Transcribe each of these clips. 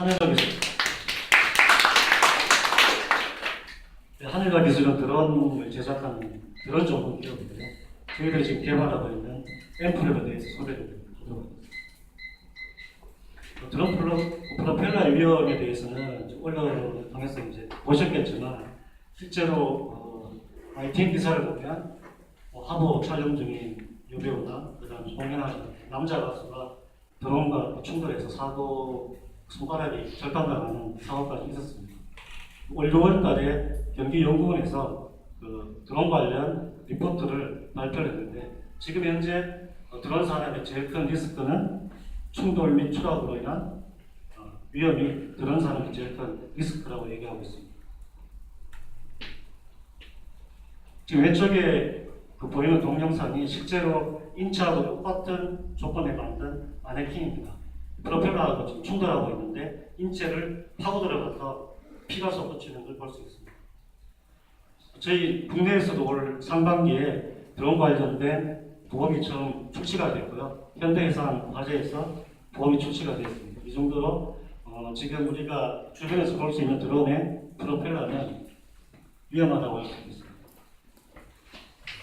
하늘과 기술. 네, 하늘과 기술은 드론을 제작하는 드론 전문 기업인데요. 저희들이 지금 개발하고 있는 앰플에 대해서 소개를 하도록 하겠습니다. 어, 드론 프로, 프로펠러 위험에 대해서는 좀 언론을 통해서 이제 보셨겠지만 실제로 어, ITN 기사를 보면 뭐 하부 촬영 중인 여배우나 그다음 공연하는 남자 가수가 드론과 충돌해서 사고 손가락이 절단당하는 사고까지 있었습니다. 올 6월달에 경기연구원에서 그 드론 관련 리포트를 발표를 했는데 지금 현재 어, 드론 산업의 제일 큰 리스크는 충돌 및 추락으로 인한 어, 위험이 드론 산업의 제일 큰 리스크라고 얘기하고 있습니다. 지금 왼쪽에 그 보이는 동영상이 실제로 인체하고 똑같은 조건에 만든 마네킹입니다. 프로펠러하고 지금 충돌하고 있는데 인체를 파고 들어가서 피가 솟구치는 걸 볼 수 있습니다. 저희 국내에서도 올 상반기에 드론 관련된 보험이 처음 출시가 됐고요. 현대해상 화재에서 보험이 출시가 됐습니다. 이 정도로 어, 지금 우리가 주변에서 볼 수 있는 드론의 프로펠러는 위험하다고 할 수 있습니다.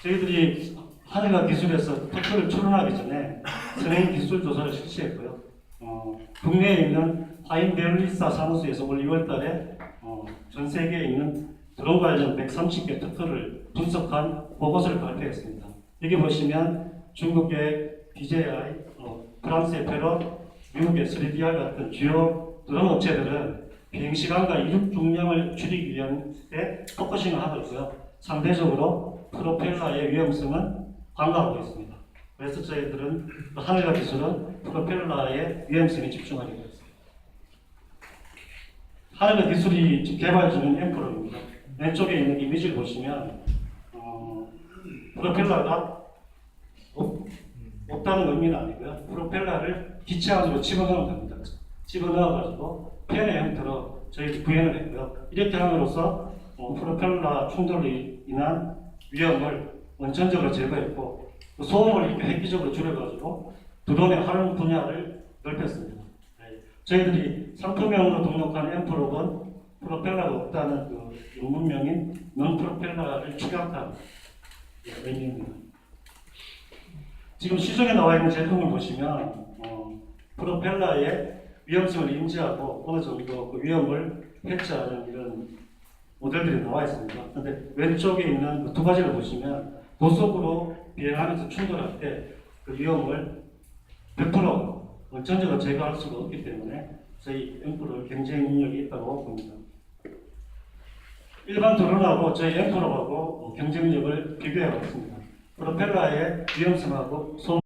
저희들이 하늘과 기술에서 특허를 출원하기 전에 선행 기술 조사를 실시했고요. 어, 국내에 있는 하인베를리사 사무소에서 올 2월달에 어, 전 세계에 있는 드론 관련 130개 특허를 분석한 보고서를 발표했습니다. 여기 보시면 중국의 DJI, 어, 프랑스의 페롯, 미국의 3DR 같은 주요 드론 업체들은 비행 시간과 이륙 중량을 줄이기 위한 때 포커싱을 하고 있고요. 상대적으로 프로펠러의 위험성은 관가하고 있습니다. 그래서 저희들은 그 하늘과 기술은 프로펠러의 위험성에 집중하려고 했습니다. 하늘과 기술이 개발 중인 앰프로입니다. 왼쪽에 있는 이미지를 보시면 어, 프로펠러가 없, 없다는 의미는 아니고요. 프로펠러를 기체 안으로 집어넣으면 됩니다. 집어넣어가지고 펜의 형태로 저희 구현을 했고요. 이렇게 함으로써 어, 프로펠러 충돌로 인한 위험을 원천적으로 제거했고 그 소음을 획기적으로 줄여가지고 드론의 활용 분야를 넓혔습니다. 네. 저희들이 상품명으로 등록한 앰프록은 프로펠러가 없다는 그 논문명인 non 프로펠러를 축약한 예, 의미입니다. 지금 시중에 나와 있는 제품을 보시면 어, 프로펠러의 위험성을 인지하고 어느 정도 그 위험을 해치하는 이런 모델들이 나와 있습니다. 그런데 왼쪽에 있는 그 두 가지를 보시면 고속으로 비행하면서 충돌할 때 그 위험을 100% 원천적으로 제거할 수가 없기 때문에 저희 앰프를 경쟁 능력이 있다고 봅니다. 일반 드론하고 저희 앰프로하고 경쟁력을 비교해 봤습니다. 프로펠러의 위험성하고 소음